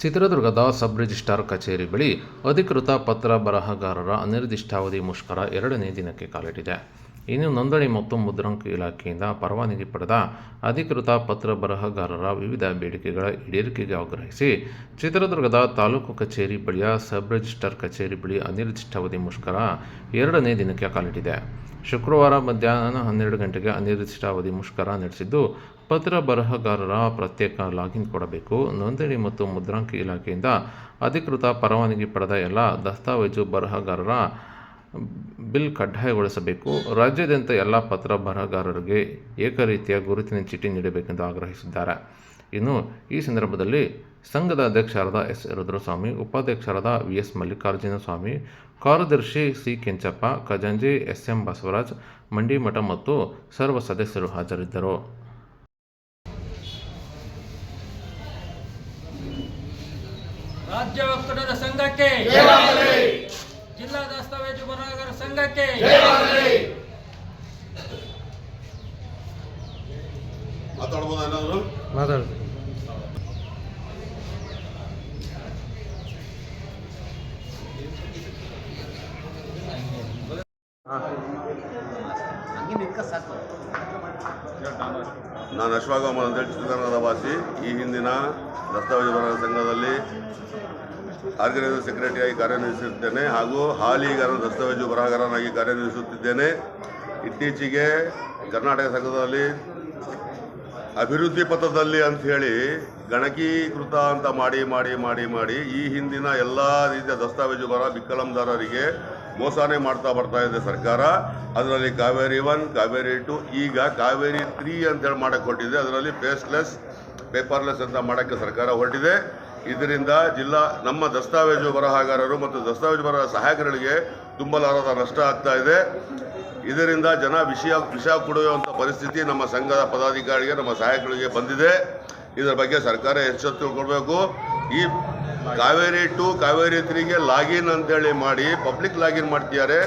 ಚಿತ್ರದುರ್ಗದ sub registrar ಕಚೇರಿ ಬಳಿ ಅಧಿಕೃತ ಪತ್ರ ಬರಹಗಾರರ ಅನಿರ್ದಿಷ್ಟಾವಧಿ ಮುಷ್ಕರ ಎರಡನೇ ದಿನಕ್ಕೆ ಕಾಲಿಟ್ಟಿದೆ. ಇನ್ನು ನೋಂದಣಿ ಮತ್ತು ಮುದ್ರಾಂಕ ಇಲಾಖೆಯಿಂದ ಪರವಾನಗಿ ಪಡೆದ ಅಧಿಕೃತ ಪತ್ರ ಬರಹಗಾರರ ವಿವಿಧ ಬೇಡಿಕೆಗಳ ಈಡೇರಿಕೆಗೆ ಆಗ್ರಹಿಸಿ ಚಿತ್ರದುರ್ಗದ ತಾಲೂಕು ಕಚೇರಿ ಬಳಿಯ ಸಬ್ ಕಚೇರಿ ಬಳಿ ಅನಿರ್ದಿಷ್ಟಾವಧಿ ಮುಷ್ಕರ ಎರಡನೇ ದಿನಕ್ಕೆ ಕಾಲಿಟ್ಟಿದೆ. ಶುಕ್ರವಾರ ಮಧ್ಯಾಹ್ನ ಹನ್ನೆರಡು ಗಂಟೆಗೆ ಅನಿರ್ದಿಷ್ಟಾವಧಿ ಮುಷ್ಕರ ನಡೆಸಿದ್ದು ಪತ್ರ ಬರಹಗಾರರ ಪ್ರತ್ಯೇಕ ಲಾಗಿನ್ ಕೊಡಬೇಕು. ನೋಂದಣಿ ಮತ್ತು ಮುದ್ರಾಂಕ ಇಲಾಖೆಯಿಂದ ಅಧಿಕೃತ ಪರವಾನಗಿ ಪಡೆದ ಎಲ್ಲ ದಸ್ತಾವೇಜು ಬರಹಗಾರರ ಬಿಲ್ ಕಡ್ಡಾಯಗೊಳಿಸಬೇಕು. ರಾಜ್ಯಾದ್ಯಂತ ಎಲ್ಲ ಪತ್ರ ಬರಹಗಾರರಿಗೆ ಏಕರೀತಿಯ ಗುರುತಿನ ಚೀಟಿ ನೀಡಬೇಕೆಂದು ಆಗ್ರಹಿಸಿದ್ದಾರೆ. ಇನ್ನು ಈ ಸಂದರ್ಭದಲ್ಲಿ ಸಂಘದ ಅಧ್ಯಕ್ಷರಾದ ಎಸ್. ರುದ್ರಸ್ವಾಮಿ, ಉಪಾಧ್ಯಕ್ಷರಾದ ವಿ. ಎಸ್. ಮಲ್ಲಿಕಾರ್ಜುನ ಸ್ವಾಮಿ ಕಾರ್ಯದರ್ಶಿ ಸಿ. ಕೆಂಚಪ್ಪ, ಖಜಾಂಜಿ ಎಸ್. ಎಂ. ಬಸವರಾಜ್, ಮಂಡಿಮಠ ಮತ್ತು ಸರ್ವ ಸದಸ್ಯರು ಹಾಜರಿದ್ದರು. ರಾಜ್ಯ ಒಕ್ಕೂಟದ ಸಂಘಕ್ಕೆ ಜಿಲ್ಲಾ ದಸ್ತಾವೇಜು ಬರಹಗಾರ ಸಂಘಕ್ಕೆ ಮಾತಾಡ್ಬೋದು ನಾನು ಅಶ್ವಾಗಮ್ಮ ಅಂತ ಅಂತೇಳಿ ಚಿತ್ರಕನ್ನಡ ಭಾಷೆ. ಈ ಹಿಂದಿನ ದಸ್ತಾವೇಜು ಬರಹ ಸಂಘದಲ್ಲಿ ಆರ್ಗನೈಸರ್ ಸೆಕ್ರೆಟರಿಯಾಗಿ ಕಾರ್ಯನಿರ್ವಹಿಸುತ್ತಿದ್ದೇನೆ ಹಾಗೂ ಹಾಲಿ ಈಗ ದಸ್ತಾವೇಜು ಬರಹಗಾರನಾಗಿ ಕಾರ್ಯನಿರ್ವಹಿಸುತ್ತಿದ್ದೇನೆ. ಇತ್ತೀಚೆಗೆ ಕರ್ನಾಟಕ ಸಂಘದಲ್ಲಿ ಅಭಿವೃದ್ಧಿ ಪಥದಲ್ಲಿ ಅಂತ ಹೇಳಿ ಗಣಕೀಕೃತ ಅಂತ ಮಾಡಿ ಮಾಡಿ ಮಾಡಿ ಮಾಡಿ ಈ ಹಿಂದಿನ ಎಲ್ಲ ರೀತಿಯ ದಸ್ತಾವೇಜು ಬರ ಬಿಕ್ಕಲಂದಾರರಿಗೆ ಮೋಸನೇ ಮಾಡ್ತಾ ಬರ್ತಾ ಇದೆ ಸರ್ಕಾರ. ಅದರಲ್ಲಿ ಕಾವೇರಿ ಒನ್, ಕಾವೇರಿ ಟು, ಈಗ ಕಾವೇರಿ ತ್ರೀ ಅಂತೇಳಿ ಮಾಡಕ್ಕೆ ಹೊರಟಿದೆ. ಅದರಲ್ಲಿ ಫೇಸ್ಲೆಸ್ ಪೇಪರ್ಲೆಸ್ ಅಂತ ಮಾಡೋಕ್ಕೆ ಸರ್ಕಾರ ಹೊರಟಿದೆ. ಇದರಿಂದ ಜಿಲ್ಲಾ ನಮ್ಮ ದಸ್ತಾವೇಜು ಬರಹಗಾರರು ಮತ್ತು ದಸ್ತಾವೇಜು ಬರಹ ಸಹಾಯಕರಿಗೆ ತುಂಬಲಾರದ ನಷ್ಟ ಆಗ್ತಾ ಇದೆ. ಇದರಿಂದ ಜನ ವಿಷಯ ವಿಷ ಕೊಡುವಂಥ ಪರಿಸ್ಥಿತಿ ನಮ್ಮ ಸಂಘದ ಪದಾಧಿಕಾರಿಗೆ, ನಮ್ಮ ಸಹಾಯಕರಿಗೆ ಬಂದಿದೆ. ಇದರ ಬಗ್ಗೆ ಸರ್ಕಾರ ಎಚ್ಚೆತ್ತು ಕೊಡಬೇಕು ಈ ಕಾವೇರಿ ಟು ಕಾವೇರಿ ತ್ರೀಗೆ ಲಾಗಿನ್ ಅಂತೇಳಿ ಮಾಡಿ ಪಬ್ಲಿಕ್ ಲಾಗಿನ್ ಮಾಡ್ತಿದ್ದಾರೆ.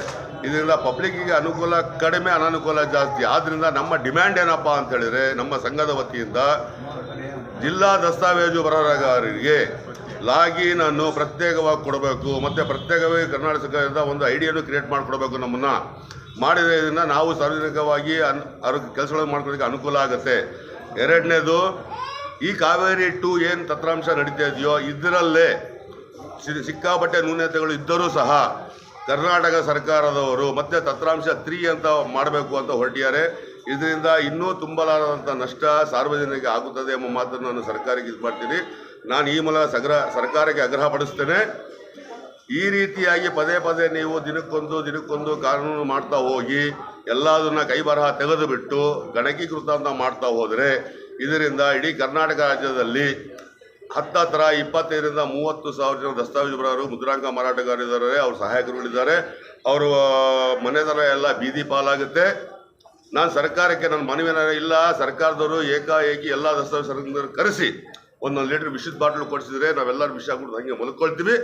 ಇದರಿಂದ ಪಬ್ಲಿಕ್ಕಿಗೆ ಅನುಕೂಲ ಕಡಿಮೆ ಅನಾನುಕೂಲ ಜಾಸ್ತಿ. ಆದ್ದರಿಂದ ನಮ್ಮ ಡಿಮ್ಯಾಂಡ್ ಏನಪ್ಪ ಅಂತೇಳಿದರೆ ನಮ್ಮ ಸಂಘದ ವತಿಯಿಂದ ಜಿಲ್ಲಾ ದಸ್ತಾವೇಜು ಬರಹಗಾರರಿಗೆ ಲಾಗಿನ್ ಅನ್ನು ಪ್ರತ್ಯೇಕವಾಗಿ ಕೊಡಬೇಕು. ಮತ್ತು ಪ್ರತ್ಯೇಕವಾಗಿ ಕರ್ನಾಟಕ ಸರ್ಕಾರದಿಂದ ಒಂದು ಐಡಿಯನ್ನು ಕ್ರಿಯೇಟ್ ಮಾಡಿಕೊಡ್ಬೇಕು ನಮ್ಮನ್ನು. ಮಾಡಿದ್ರಿಂದ ನಾವು ಸಾರ್ವಜನಿಕವಾಗಿ ಅನ್ ಅವ್ರ ಕೆಲಸಗಳನ್ನು ಮಾಡ್ಕೊಳ್ಳೋಕ್ಕೆ ಅನುಕೂಲ ಆಗುತ್ತೆ. ಎರಡನೇದು, ಈ ಕಾವೇರಿ ಟು ಏನು ತತ್ರಾಂಶ ನಡೀತಾ ಇದೆಯೋ ಇದರಲ್ಲೇ ಸಿಕ್ಕಾಪಟ್ಟೆ ನ್ಯೂನತೆಗಳು ಇದ್ದರೂ ಸಹ ಕರ್ನಾಟಕ ಸರ್ಕಾರದವರು ಮತ್ತೆ ತತ್ರಾಂಶ ತ್ರೀ ಅಂತ ಮಾಡಬೇಕು ಅಂತ ಹೊರಟಿದ್ದಾರೆ. ಇದರಿಂದ ಇನ್ನೂ ತುಂಬಲಾರದಂಥ ನಷ್ಟ ಸಾರ್ವಜನಿಕರಿಗೆ ಆಗುತ್ತದೆ ಎಂಬ ಮಾತನ್ನು ನಾನು ಸರ್ಕಾರಕ್ಕೆ ಇದು ಮಾಡ್ತೀನಿ. ನಾನು ಈ ಮೂಲಕ ಸಗ್ರ, ಸರ್ಕಾರಕ್ಕೆ ಆಗ್ರಹ ಪಡಿಸ್ತೇನೆ. ಈ ರೀತಿಯಾಗಿ ಪದೇ ಪದೇ ನೀವು ದಿನಕ್ಕೊಂದು ದಿನಕ್ಕೊಂದು ಕಾನೂನು ಮಾಡ್ತಾ ಹೋಗಿ, ಎಲ್ಲದನ್ನ ಕೈ ಬರಹ ತೆಗೆದು ಬಿಟ್ಟು ಗಣಕೀಕೃತ ಅಂತ ಮಾಡ್ತಾ ಹೋದರೆ ಇದರಿಂದ ಇಡೀ ಕರ್ನಾಟಕ ರಾಜ್ಯದಲ್ಲಿ ಹತ್ತತ್ರ ಇಪ್ಪತ್ತೈದರಿಂದ ಮೂವತ್ತು ಸಾವಿರ ಜನ ದಸ್ತಾವೇಜು ಬರೋರು ಮುದ್ರಾಂಕ ಮಾರಾಟಗಾರರಿದ್ದಾರೆ, ಅವ್ರ ಸಹಾಯಕರುಗಳಿದ್ದಾರೆ. ಅವರು ಮನೆತನ ಎಲ್ಲ ಬೀದಿ ಪಾಲಾಗುತ್ತೆ. ನಾನು ಸರ್ಕಾರಕ್ಕೆ ನನ್ನ ಮನವಿ ಇಲ್ಲ, ಸರ್ಕಾರದವರು ಏಕಾಏಕಿ ಎಲ್ಲ ದಸ್ತಾವೇಜು ಕರೆಸಿ ಒಂದೊಂದು ಲೀಟರ್ ವಿಷದ ಬಾಟ್ಲು ಕೊಡಿಸಿದ್ರೆ ನಾವೆಲ್ಲರೂ ವಿಷ ಕುಡಿದು ಹಂಗೆ ಮಲ್ಕೊಳ್ತೀವಿ.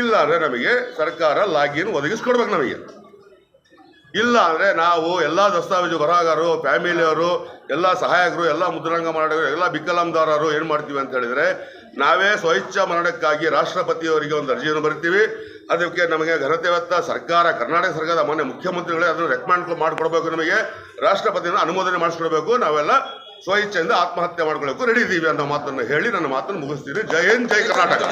ಇಲ್ಲ ಅಂದರೆ ನಮಗೆ ಸರ್ಕಾರ ಲಾಗಿನ್ ಒದಗಿಸ್ಕೊಡ್ಬೇಕು ನಮಗೆ. ಇಲ್ಲ ಅಂದರೆ ನಾವು ಎಲ್ಲ ದಸ್ತಾವೇಜು ಬರಹಗಾರರು, ಫ್ಯಾಮಿಲಿಯವರು, ಎಲ್ಲ ಸಹಾಯಕರು, ಎಲ್ಲ ಮುದ್ರಾಂಗ ಮಾರಾಟಗಾರರು, ಎಲ್ಲ ಬಿಕಲಾಂದಾರರು ಏನು ಮಾಡ್ತೀವಿ ಅಂತ ಹೇಳಿದರೆ ನಾವೇ ಸ್ವಇಚ್ಛಾ ಮರಣಕ್ಕಾಗಿ ರಾಷ್ಟ್ರಪತಿಯವರಿಗೆ ಒಂದು ಅರ್ಜಿಯನ್ನು ಬರ್ತೀವಿ. ಅದಕ್ಕೆ ನಮಗೆ ಘನತೆವತ್ತ ಸರ್ಕಾರ, ಕರ್ನಾಟಕ ಸರ್ಕಾರದ ಮಾನ್ಯ ಮುಖ್ಯಮಂತ್ರಿಗಳೇ ಅದನ್ನು ರೆಕಮೆಂಡ್ ಮಾಡಿಕೊಡ್ಬೇಕು ನಮಗೆ. ರಾಷ್ಟ್ರಪತಿಯನ್ನು ಅನುಮೋದನೆ ಮಾಡಿಸ್ಕೊಡ್ಬೇಕು. ನಾವೆಲ್ಲ ಸ್ವಇಚ್ಛೆಯಿಂದ ಆತ್ಮಹತ್ಯೆ ಮಾಡ್ಕೊಳ್ಳೋಕ್ಕೂ ರೆಡಿ ಇದ್ದೀವಿ ಅನ್ನೋ ಮಾತನ್ನು ಹೇಳಿ ನನ್ನ ಮಾತನ್ನು ಮುಗಿಸ್ತೀನಿ. ಜೈ ಹಿಂದ್, ಜೈ ಕರ್ನಾಟಕ.